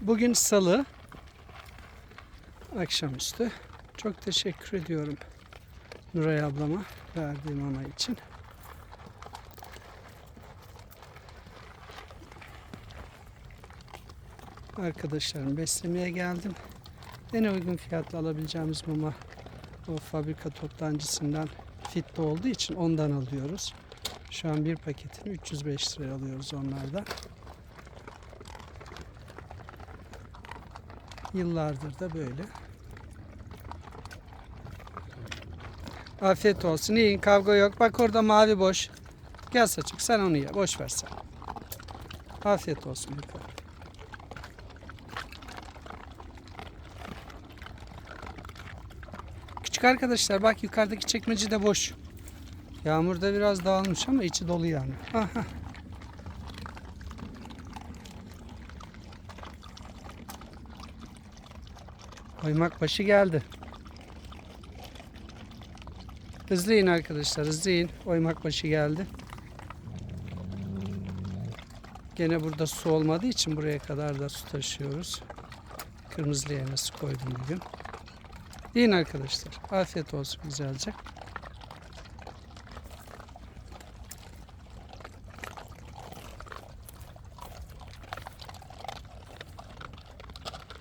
Bugün salı. Akşamüstü. Çok teşekkür ediyorum Nuray ablama verdiği mama için. Arkadaşlarım beslemeye geldim. En uygun fiyatla alabileceğimiz mama o fabrika toptancısından fitte olduğu için ondan alıyoruz. Şu an bir paketini 305 liraya alıyoruz onlardan. Yıllardır da böyle. Afiyet olsun. İyi kavga yok. Bak orada mavi boş. Gel saçık sen onu ye. Boş ver sen. Afiyet olsun. bakalım. Küçük arkadaşlar bak yukarıdaki çekmece de boş. Yağmurda biraz dağılmış ama içi dolu yani. Aha. Oymak başı geldi. Hızlı in arkadaşlar hızlı in. Oymak başı geldi. Gene burada su olmadığı için buraya kadar da su taşıyoruz. Kırmızı yerine su koydum bugün. İn arkadaşlar. Afiyet olsun güzelce.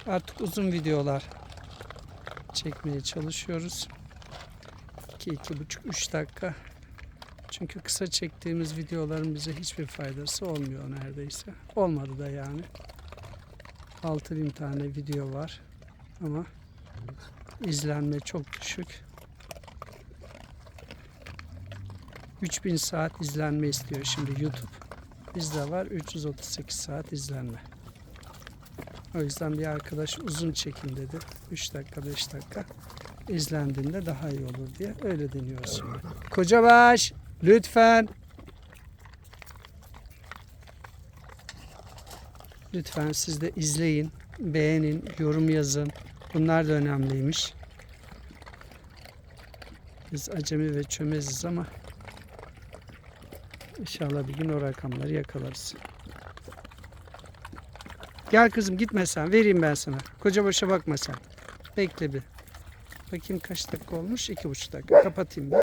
Artık uzun videolar çekmeye çalışıyoruz. 2 iki, buçuk 3 dakika. Çünkü kısa çektiğimiz videoların bize hiçbir faydası olmuyor neredeyse. Olmadı da yani. 6000 tane video var ama izlenme çok düşük. 3000 saat izlenme istiyor şimdi YouTube. Bizde var 338 saat izlenme. O yüzden bir arkadaş uzun çekin dedi. 3 dakika 5 dakika izlendiğinde daha iyi olur diye öyle deniyoruz şimdi. Kocabaş lütfen lütfen siz de izleyin, beğenin, yorum yazın. Bunlar da önemliymiş. Biz acemi ve çömeziz ama inşallah bir gün o rakamları yakalarız. Gel kızım gitme sen. Vereyim ben sana. Koca başa bakma sen. Bekle bir. Bakayım kaç dakika olmuş? İki buçuk dakika. Kapatayım ben.